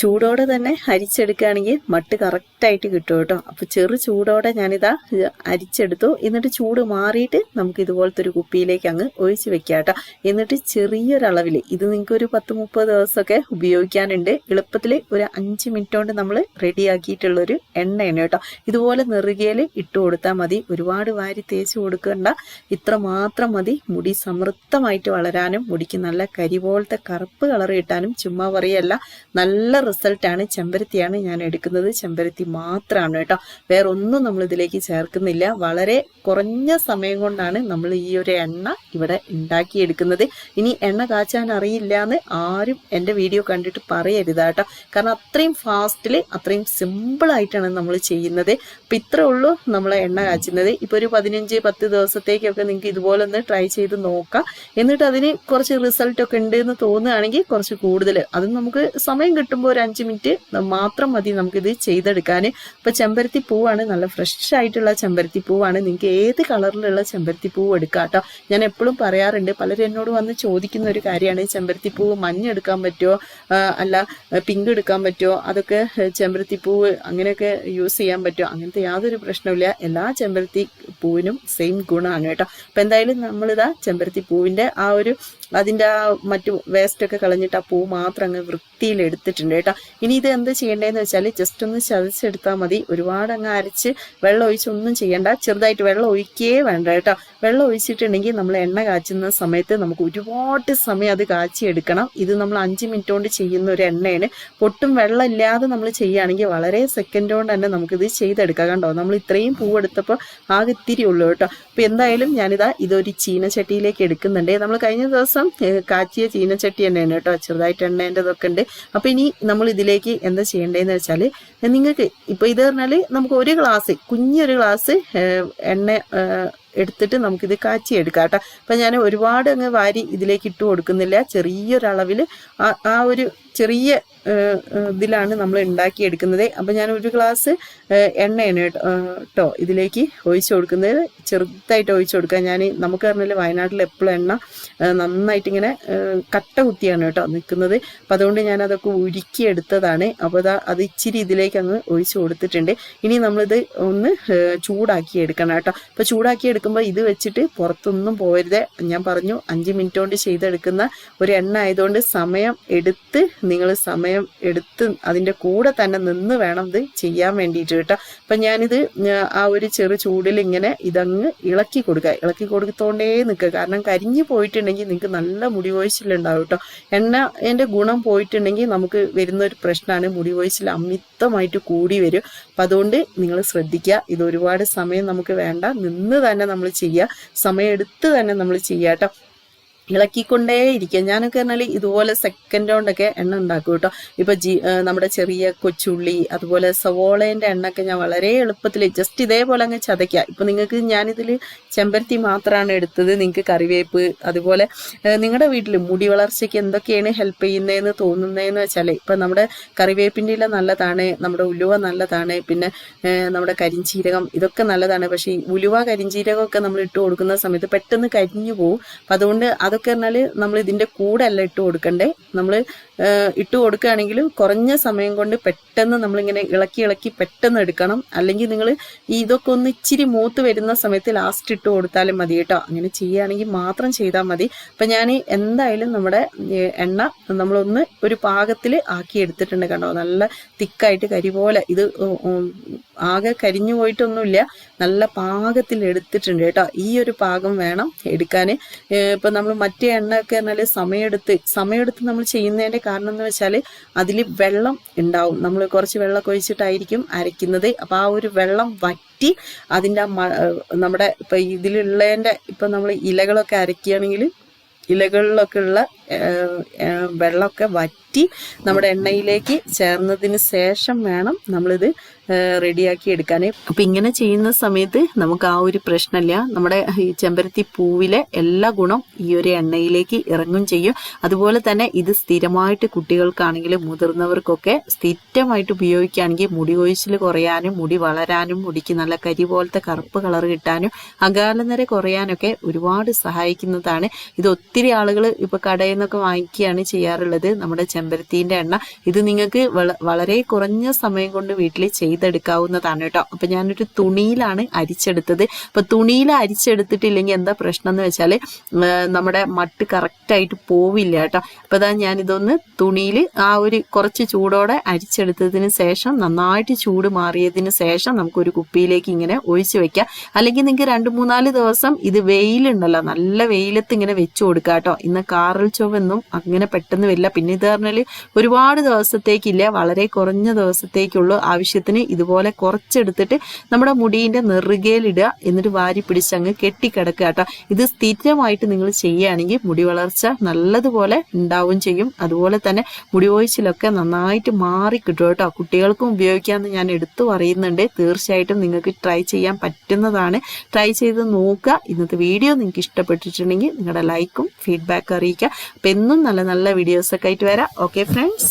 ചൂടോടെ തന്നെ അരിച്ചെടുക്കുകയാണെങ്കിൽ മട്ട് കറക്റ്റായിട്ട് കിട്ടും കേട്ടോ. അപ്പോൾ ചെറു ചൂടോടെ ഞാനിതാ അരിച്ചെടുത്തു. എന്നിട്ട് ചൂട് മാറിയിട്ട് നമുക്ക് ഇതുപോലത്തെ ഒരു കുപ്പിയിലേക്ക് അങ്ങ് ഒഴിച്ച് വെക്കാം കേട്ടോ. എന്നിട്ട് ചെറിയൊരളവിൽ ഇത് നിങ്ങൾക്ക് ഒരു പത്ത് മുപ്പത് ദിവസമൊക്കെ ഉപയോഗിക്കാനുണ്ട്. എളുപ്പത്തിൽ ഒരു അഞ്ച് മിനിറ്റ് കൊണ്ട് നമ്മൾ റെഡിയാക്കിയിട്ടുള്ളൊരു എണ്ണയാണ് കേട്ടോ. ഇതുപോലെ നെറുകയിൽ ഇട്ട് കൊടുത്താൽ മതി. ഒരുപാട് വാരി തേച്ച് കൊടുക്കേണ്ട. ഇത്ര മാത്രം മതി. മുടി സമൃദ്ധമായിട്ട് വളരാനും മുടിക്ക് നല്ല കരി പോലത്തെ കറുപ്പ് കളർ കിട്ടാനും ചുമ്മാ പറയല്ല. നല്ല റിസൾട്ടാണ് ചെമ്പരത്തിയാണ് ഞാൻ എടുക്കുന്നത്. ചെമ്പരത്തി മാത്രമാണ് കേട്ടോ. വേറെ ഒന്നും നമ്മൾ ഇതിലേക്ക് ചേർക്കുന്നില്ല. വളരെ കുറഞ്ഞ സമയം കൊണ്ടാണ് നമ്മൾ ഈ ഒരു എണ്ണ ഇവിടെ ഉണ്ടാക്കിയെടുക്കുന്നത്. ഇനി എണ്ണ കാച്ചാൻ അറിയില്ല എന്ന് ആരും എന്റെ വീഡിയോ കണ്ടിട്ട് പറയരുത് കേട്ടോ. കാരണം അത്രയും ഫാസ്റ്റിൽ അത്രയും സിമ്പിളായിട്ടാണ് നമ്മൾ ചെയ്യുന്നത്. അപ്പം ഇത്രേ ഉള്ളൂ നമ്മൾ എണ്ണ കാച്ചുന്നത്. ഇപ്പോൾ ഒരു പതിനഞ്ച് പത്ത് ദിവസത്തേക്കൊക്കെ നിങ്ങൾക്ക് ഇതുപോലെ ഒന്ന് ട്രൈ ചെയ്ത് നോക്കാം. എന്നിട്ട് അതിന് കുറച്ച് റിസൾട്ടൊക്കെ ഉണ്ട് എന്ന് തോന്നുകയാണെങ്കിൽ കുറച്ച് കൂടുതൽ അത് നമുക്ക് സമയം കിട്ടുമ്പോൾ ഒരു അഞ്ച് മിനിറ്റ് മാത്രം മതി നമുക്കിത് ചെയ്തെടുക്കാൻ. ഇപ്പം ചെമ്പരത്തി പൂവാണ് നല്ല ഫ്രഷ് ആയിട്ടുള്ള ചെമ്പരത്തി പൂവാണ്. നിങ്ങൾക്ക് ഏത് കളറിലുള്ള ചെമ്പരത്തി പൂവ് എടുക്കാം കേട്ടോ ഞാൻ എപ്പോഴും പറയാറുണ്ട് പലരും എന്നോട് വന്ന് ചോദിക്കുന്ന ഒരു കാര്യമാണ് ചെമ്പരത്തി പൂവ് മഞ്ഞ എടുക്കാൻ പറ്റുമോ അല്ല പിങ്ക് എടുക്കാൻ പറ്റുമോ അതൊക്കെ ചെമ്പരത്തി പൂവ് അങ്ങനെയൊക്കെ യൂസ് ചെയ്യാൻ പറ്റുമോ അങ്ങനത്തെ യാതൊരു പ്രശ്നമില്ല എല്ലാ ചെമ്പരത്തി പൂവിനും സെയിം ഗുണമാണ് കേട്ടോ. അപ്പം എന്തായാലും നമ്മളിതാ ചെമ്പരത്തി പൂവിന്റെ ആ ഒരു അതിന്റെ ആ മറ്റു വേസ്റ്റൊക്കെ കളഞ്ഞിട്ട് ആ പൂ മാത്രം അങ്ങ് വൃത്തിയിൽ എടുത്തിട്ടുണ്ട് കേട്ടോ. ഇനി ഇത് എന്ത് ചെയ്യേണ്ടതെന്ന് വെച്ചാൽ ജസ്റ്റ് ഒന്ന് ചതച്ചെടുത്താൽ മതി. ഒരുപാട് അങ്ങ് അരച്ച് വെള്ളം ഒഴിച്ച് ഒന്നും ചെയ്യണ്ട. ചെറുതായിട്ട് വെള്ളം ഒഴിക്കേ വേണ്ട കേട്ടോ. വെള്ളം ഒഴിച്ചിട്ടുണ്ടെങ്കിൽ നമ്മൾ എണ്ണ കാച്ചുന്ന സമയത്ത് നമുക്ക് ഒരുപാട് സമയം അത് കാച്ചിയെടുക്കണം. ഇത് നമ്മൾ അഞ്ച് മിനിറ്റ് കൊണ്ട് ചെയ്യുന്ന ഒരു എണ്ണയാണ്. പൊട്ടും വെള്ളം ഇല്ലാതെ നമ്മൾ ചെയ്യുകയാണെങ്കിൽ വളരെ സെക്കൻഡ് കൊണ്ട് തന്നെ നമുക്കിത് ചെയ്തെടുക്കാം കണ്ടോ? നമ്മൾ ഇത്രയും പൂവെടുത്തപ്പോൾ ആകെ ഇത്തിരി ഉള്ളൂ കേട്ടോ. അപ്പോൾ എന്തായാലും ഞാനിതാ ഇതൊരു ചീനച്ചട്ടിയിലേക്ക് എടുക്കുന്നുണ്ട്. നമ്മൾ കഴിഞ്ഞ ദിവസം കാച്ചിയ ചീനച്ചട്ടി തന്നെയാണ് കേട്ടോ. ചെറുതായിട്ട് എണ്ണേന്റെതൊക്കെ ഉണ്ട്. അപ്പോൾ ഇനി നമ്മൾ ഇതിലേക്ക് എന്താ ചെയ്യേണ്ടതെന്ന് വെച്ചാൽ നിങ്ങൾക്ക് ഇപ്പോൾ ഇത് പറഞ്ഞാൽ നമുക്ക് ഒരു ഗ്ലാസ് കുഞ്ഞൊരു ഗ്ലാസ് എണ്ണ എടുത്തിട്ട് നമുക്കിത് കാച്ചി എടുക്കാം കേട്ടോ. അപ്പം ഞാൻ ഒരുപാട് അങ്ങ് വാരി ഇതിലേക്ക് ഇട്ട് കൊടുക്കുന്നില്ല. ചെറിയൊരളവിൽ ആ ഒരു ചെറിയ ഇതിലാണ് നമ്മൾ ഉണ്ടാക്കിയെടുക്കുന്നത്. അപ്പം ഞാൻ ഒരു ഗ്ലാസ് എണ്ണയാണ് കേട്ടോ ഇതിലേക്ക് ഒഴിച്ചു കൊടുക്കുന്നത്. ചെറുതായിട്ട് ഒഴിച്ചു കൊടുക്കുക. ഞാൻ നമുക്ക് പറഞ്ഞാൽ വയനാട്ടിൽ എപ്പോഴും എണ്ണ നന്നായിട്ടിങ്ങനെ കട്ട കുത്തിയാണ് കേട്ടോ നിൽക്കുന്നത്. അപ്പം അതുകൊണ്ട് ഞാൻ അതൊക്കെ ഉരുക്കി എടുത്തതാണ്. അപ്പോൾ അതാ അത് ഇച്ചിരി ഇതിലേക്ക് അങ്ങ് ഒഴിച്ചു കൊടുത്തിട്ടുണ്ട്. ഇനി നമ്മളിത് ഒന്ന് ചൂടാക്കി എടുക്കണം കേട്ടോ അപ്പോൾ ചൂടാക്കി എടുക്കുമ്പോൾ ഇത് വെച്ചിട്ട് പുറത്തൊന്നും പോകരുത് ഞാൻ പറഞ്ഞു അഞ്ച് മിനിറ്റ് കൊണ്ട് ചെയ്തെടുക്കുന്ന ഒരു എണ്ണ ആയതുകൊണ്ട് സമയം എടുത്ത് നിങ്ങൾ സമയം എടുത്ത് അതിന്റെ കൂടെ തന്നെ നിന്ന് വേണം ഇത് ചെയ്യാൻ വേണ്ടിയിട്ട് കേട്ടോ. അപ്പം ഞാനിത് ആ ഒരു ചെറു ചൂടിൽ ഇങ്ങനെ ഇതങ്ങ് ഇളക്കി കൊടുക്കുക. ഇളക്കി കൊടുത്തോണ്ടേ നിൽക്കുക. കാരണം കരിഞ്ഞു പോയിട്ടുണ്ടെങ്കിൽ നിങ്ങൾക്ക് നല്ല മുടി കൊഴിച്ചിലുണ്ടാവും കേട്ടോ. എണ്ണ എന്റെ ഗുണം പോയിട്ടുണ്ടെങ്കിൽ നമുക്ക് വരുന്ന ഒരു പ്രശ്നമാണ് മുടി കൊഴിച്ചിൽ അമിതമായിട്ട് കൂടി വരും. അപ്പം അതുകൊണ്ട് നിങ്ങൾ ശ്രദ്ധിക്കുക. ഇത് ഒരുപാട് സമയം നമുക്ക് വേണ്ട. നിന്ന് തന്നെ നമ്മൾ ചെയ്യുക. സമയം എടുത്ത് തന്നെ നമ്മൾ ചെയ്യാം കേട്ടോ. ഇളക്കിക്കൊണ്ടേ ഇരിക്കുക ഞാനൊക്കെ പറഞ്ഞാൽ ഇതുപോലെ സെക്കൻഡ് കൊണ്ടൊക്കെ എണ്ണ ഉണ്ടാക്കും കേട്ടോ. ഇപ്പൊ ജി നമ്മുടെ ചെറിയ കൊച്ചുള്ളി അതുപോലെ സവോളേന്റെ എണ്ണൊക്കെ ഞാൻ വളരെ എളുപ്പത്തിൽ ജസ്റ്റ് ഇതേപോലെ അങ്ങ് ചതയ്ക്കുക. ഇപ്പൊ നിങ്ങൾക്ക് ഞാനിതിൽ ചെമ്പരത്തി മാത്രമാണ് എടുത്തത്. നിങ്ങൾക്ക് കറിവേപ്പ് അതുപോലെ നിങ്ങളുടെ വീട്ടിൽ മുടി വളർച്ചയ്ക്ക് എന്തൊക്കെയാണ് ഹെൽപ്പ് ചെയ്യുന്നതെന്ന് തോന്നുന്നതെന്ന് വെച്ചാൽ ഇപ്പൊ നമ്മുടെ കറിവേപ്പിന്റെ ഇല നല്ലതാണ് നമ്മുടെ ഉലുവ നല്ലതാണ് പിന്നെ നമ്മുടെ കരിഞ്ചീരകം ഇതൊക്കെ നല്ലതാണ്. പക്ഷേ ഈ ഉലുവ കരിഞ്ചീരകമൊക്കെ നമ്മൾ ഇട്ട് കൊടുക്കുന്ന സമയത്ത് പെട്ടെന്ന് കരിഞ്ഞു പോകും അപ്പം അതുകൊണ്ട് അതൊക്കെ പറഞ്ഞാൽ നമ്മൾ ഇതിന്റെ കൂടെ അല്ല ഇട്ട് കൊടുക്കണ്ടേ. നമ്മൾ ഇട്ട് കൊടുക്കുകയാണെങ്കിൽ കുറഞ്ഞ സമയം കൊണ്ട് പെട്ടെന്ന് നമ്മളിങ്ങനെ ഇളക്കി ഇളക്കി പെട്ടെന്ന് എടുക്കണം. അല്ലെങ്കിൽ നിങ്ങൾ ഇതൊക്കെ ഒന്ന് ഇച്ചിരി മൂത്ത് വരുന്ന സമയത്ത് ലാസ്റ്റ് ഇട്ട് കൊടുത്താലും മതി കേട്ടോ. അങ്ങനെ ചെയ്യുകയാണെങ്കിൽ മാത്രം ചെയ്താൽ മതി. അപ്പം ഞാൻ എന്തായാലും നമ്മുടെ എണ്ണ നമ്മളൊന്ന് ഒരു പാകത്തിൽ ആക്കി എടുത്തിട്ടുണ്ട് കണ്ടോ. നല്ല തിക്കായിട്ട് കരി പോലെ. ഇത് ആകെ കരിഞ്ഞു പോയിട്ടൊന്നുമില്ല. നല്ല പാകത്തിൽ എടുത്തിട്ടുണ്ട് കേട്ടോ. ഈ ഒരു പാകം വേണം എടുക്കാൻ ഇപ്പം നമ്മൾ മറ്റേ എണ്ണയൊക്കെ പറഞ്ഞാൽ സമയമെടുത്ത് സമയമെടുത്ത് നമ്മൾ ചെയ്യുന്നതിന്റെ കാരണം എന്ന് വെച്ചാൽ അതിൽ വെള്ളം ഉണ്ടാവും. നമ്മൾ കുറച്ച് വെള്ളമൊക്കെ ഒഴിച്ചിട്ടായിരിക്കും അരയ്ക്കുന്നത്. അപ്പോൾ ആ ഒരു വെള്ളം വറ്റി അതിന്റെ ആ നമ്മുടെ ഇപ്പം ഇതിലുള്ളതിന്റെ ഇപ്പം നമ്മൾ ഇലകളൊക്കെ അരയ്ക്കുകയാണെങ്കിൽ ഇലകളിലൊക്കെ ഉള്ള വെള്ളമൊക്കെ വറ്റി നമ്മുടെ എണ്ണയിലേക്ക് ചേർന്നതിന് ശേഷം വേണം നമ്മളിത് റെഡിയാക്കി എടുക്കാൻ അപ്പം ഇങ്ങനെ ചെയ്യുന്ന സമയത്ത് നമുക്ക് ആ ഒരു പ്രശ്നമില്ല. നമ്മുടെ ഈ ചെമ്പരത്തി പൂവിലെ എല്ലാ ഗുണം ഈ ഒരു എണ്ണയിലേക്ക് ഇറങ്ങും ചെയ്യും. അതുപോലെ തന്നെ ഇത് സ്ഥിരമായിട്ട് കുട്ടികൾക്കാണെങ്കിലും മുതിർന്നവർക്കൊക്കെ സ്ഥിരമായിട്ട് ഉപയോഗിക്കുകയാണെങ്കിൽ മുടി കൊഴിച്ചിൽ കുറയാനും മുടി വളരാനും മുടിക്ക് നല്ല കരി പോലത്തെ കറുപ്പ് കളർ കിട്ടാനും അകാലനര കുറയാനൊക്കെ ഒരുപാട് സഹായിക്കുന്നതാണ്. ഇത് ഒത്തിരി ആളുകൾ ഇപ്പോൾ കടയിൽ നിന്നൊക്കെ വാങ്ങിക്കുകയാണ് ചെയ്യാറുള്ളത്. നമ്മുടെ ചെമ്പരത്തിന്റെ എണ്ണ. ഇത് നിങ്ങൾക്ക് വളരെ കുറഞ്ഞ സമയം കൊണ്ട് വീട്ടിൽ ചെയ്തെടുക്കാവുന്നതാണ് കേട്ടോ. അപ്പൊ ഞാനൊരു തുണിയിലാണ് അരിച്ചെടുത്തത്. അപ്പൊ തുണിയിൽ അരിച്ചെടുത്തിട്ടില്ലെങ്കിൽ എന്താ പ്രശ്നം എന്ന് വെച്ചാൽ നമ്മുടെ മട്ട് കറക്റ്റായിട്ട് പോവില്ല കേട്ടോ. അപ്പൊ അതാ ഞാനിതൊന്ന് തുണിയിൽ ആ ഒരു കുറച്ച് ചൂടോടെ അരിച്ചെടുത്തതിന് ശേഷം നന്നായിട്ട് ചൂട് മാറിയതിന് ശേഷം നമുക്കൊരു കുപ്പിയിലേക്ക് ഇങ്ങനെ ഒഴിച്ചു വെക്കാം. അല്ലെങ്കിൽ നിങ്ങൾക്ക് രണ്ട് മൂന്നാൽ ദിവസം ഇത് വെയിലുണ്ടല്ലോ. നല്ല വെയിലത്ത് ഇങ്ങനെ വെച്ചു കൊടുക്കുക കേട്ടോ. ഇന്ന് കാറൽ ചുവന്നും അങ്ങനെ പെട്ടെന്ന് വരില്ല. പിന്നെ ഇത് പറഞ്ഞാൽ ഒരുപാട് ദിവസത്തേക്കില്ല വളരെ കുറഞ്ഞ ദിവസത്തേക്കുള്ളൂ ആവശ്യത്തിന് ഇതുപോലെ കുറച്ചെടുത്തിട്ട് നമ്മുടെ മുടീന്റെ നെറുകയിലിടുക എന്നിട്ട് വാരി പിടിച്ച് അങ്ങ് കെട്ടിക്കിടക്കുക കേട്ടോ. ഇത് സ്ഥിരമായിട്ട് നിങ്ങൾ ചെയ്യുകയാണെങ്കിൽ മുടി വളർച്ച നല്ലതുപോലെ ഉണ്ടാവും ചെയ്യും. അതുപോലെ തന്നെ മുടി ഒഴിച്ചിലൊക്കെ നന്നായിട്ട് മാറി കിട്ടും കേട്ടോ. കുട്ടികൾക്കും ഉപയോഗിക്കാമെന്ന് ഞാൻ എടുത്തു പറയുന്നുണ്ട്. തീർച്ചയായിട്ടും നിങ്ങൾക്ക് ട്രൈ ചെയ്യാൻ പറ്റുന്നതാണ്. ട്രൈ ചെയ്ത് നോക്കുക. ഇന്നത്തെ വീഡിയോ നിങ്ങൾക്ക് ഇഷ്ടപ്പെട്ടിട്ടുണ്ടെങ്കിൽ നിങ്ങളുടെ ലൈക്കും ഫീഡ്ബാക്കും അറിയിക്കുക. അപ്പം എന്നും നല്ല നല്ല വീഡിയോസൊക്കെ ആയിട്ട് വരാം. Okay friends